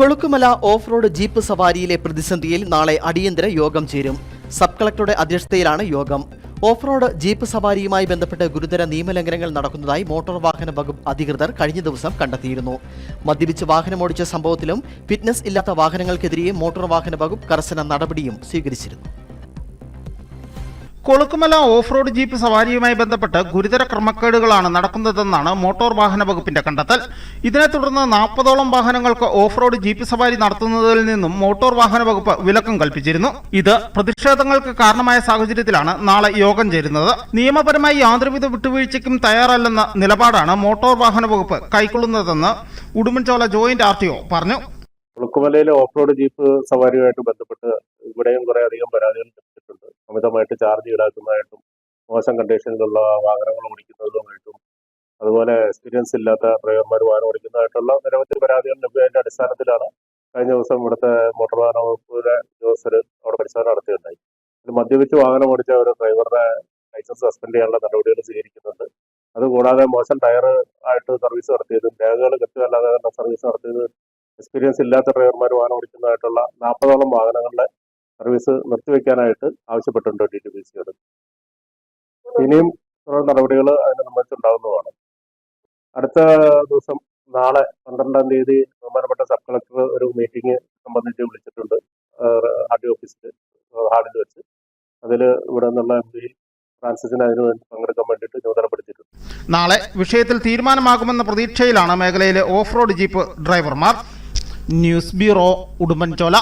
Kolukkumalai off road jeep സവാരിയിലെ പ്രതിസന്ധിയിൽ നാളെ അടിയന്തര യോഗം ചേരും. സബ് കളക്ടറുടെ അധ്യക്ഷതയിലാണ് യോഗം. ഓഫ് റോഡ് ജീപ്പ് സവാരിയുമായി ബന്ധപ്പെട്ട് ഗുരുതര നിയമലംഘനങ്ങൾ നടക്കുന്നതായി മോട്ടോർ വാഹന വകുപ്പ് അധികൃതർ കഴിഞ്ഞ ദിവസം കണ്ടെത്തിയിരുന്നു. മദ്യപിച്ച് വാഹനമോടിച്ച സംഭവത്തിലും ഫിറ്റ്നസ് ഇല്ലാത്ത വാഹനങ്ങൾക്കെതിരെ മോട്ടോർ വാഹന വകുപ്പ് കർശന നടപടിയും സ്വീകരിച്ചിരുന്നു. കൊളുക്കുമല ഓഫ് റോഡ് ജീപ്പ് സവാരിയുമായി ബന്ധപ്പെട്ട് ഗുരുതര ക്രമക്കേടുകളാണ് നടക്കുന്നതെന്നാണ് മോട്ടോർ വാഹന വകുപ്പിന്റെ കണ്ടെത്തൽ. ഇതിനെ തുടർന്ന് നാൽപ്പതോളം വാഹനങ്ങൾക്ക് ഓഫ് റോഡ് ജീപ്പ് സവാരി നടത്തുന്നതിൽ നിന്നും മോട്ടോർ വാഹന വകുപ്പ് വിലക്കം കൽപ്പിച്ചിരുന്നു. ഇത് പ്രതിഷേധങ്ങൾക്ക് കാരണമായ സാഹചര്യത്തിലാണ് നാളെ യോഗം ചേരുന്നത്. നിയമപരമായി യാതൊരുവിധ വിട്ടുവീഴ്ചയ്ക്കും തയ്യാറല്ലെന്ന നിലപാടാണ് മോട്ടോർ വാഹന വകുപ്പ് കൈക്കൊള്ളുന്നതെന്ന് ഉടുമ്പൻചോല ജോയിന്റ് ആർ പറഞ്ഞു. കൊളുക്കുമലയിലെ ഓഫ് റോഡ് ജീപ്പ് സവാരിയുമായിട്ട് ബന്ധപ്പെട്ട് ഇവിടെയും കുറെ അധികം പരാതികൾ അമിതമായിട്ട് ചാർജ് ഈടാക്കുന്നതായിട്ടും മോശം കണ്ടീഷനിലുള്ള വാഹനങ്ങൾ ഓടിക്കുന്നതുമായിട്ടും അതുപോലെ എക്സ്പീരിയൻസ് ഇല്ലാത്ത ഡ്രൈവർമാർ വാഹനം ഓടിക്കുന്നതായിട്ടുള്ള നിരവധി പരാതികൾ ലഭ്യതിന്റെ അടിസ്ഥാനത്തിലാണ് കഴിഞ്ഞ ദിവസം ഇവിടുത്തെ മോട്ടോർ വാഹന വകുപ്പിലെ ഉദ്യോഗസ്ഥർ അവിടെ പരിശോധന നടത്തിയിട്ടുണ്ടായി. ഇത് മദ്യപിച്ച് വാഹനം ഓടിച്ച ഒരു ഡ്രൈവറുടെ ലൈസൻസ് സസ്പെൻഡ് ചെയ്യാനുള്ള നടപടികൾ സ്വീകരിക്കുന്നുണ്ട്. അതുകൂടാതെ മോശം ടയർ ആയിട്ട് സർവീസ് നടത്തിയതും രേഖകൾ കൃത്യമല്ലാതെ സർവീസ് നടത്തിയത് എക്സ്പീരിയൻസ് ഇല്ലാത്ത ഡ്രൈവർമാർ വാഹനം ഓടിക്കുന്നതായിട്ടുള്ള നാൽപ്പതോളം വാഹനങ്ങളുടെ സർവീസ് നിർത്തിവെക്കാനായിട്ട് ആവശ്യപ്പെട്ടിട്ടുണ്ട് ഡി ടി ബി സിയോട് ഇനിയും തുടർ നടപടികൾ അതിനെ സംബന്ധിച്ചുണ്ടാകുന്നതാണ് അടുത്ത ദിവസം നാളെ പന്ത്രണ്ടാം തീയതി ബഹുമാനപ്പെട്ട സബ് കളക്ടർ ഒരു മീറ്റിംഗ് സംബന്ധിച്ച് വിളിച്ചിട്ടുണ്ട് ആർ ഡി ഓഫീസിൽ ഹാളിൽ വെച്ച്. അതിൽ ഇവിടെ നിന്നുള്ള എം പി ഫ്രാൻസിസിന് അതിന് വേണ്ടി പങ്കെടുക്കാൻ വേണ്ടിയിട്ട് ചുമതലപ്പെടുത്തിയിട്ടുണ്ട്. നാളെ വിഷയത്തിൽ തീരുമാനമാകുമെന്ന പ്രതീക്ഷയിലാണ് മേഖലയിലെ ഓഫ് റോഡ് ജീപ്പ് ഡ്രൈവർമാർ. News bureau Udumbanchola.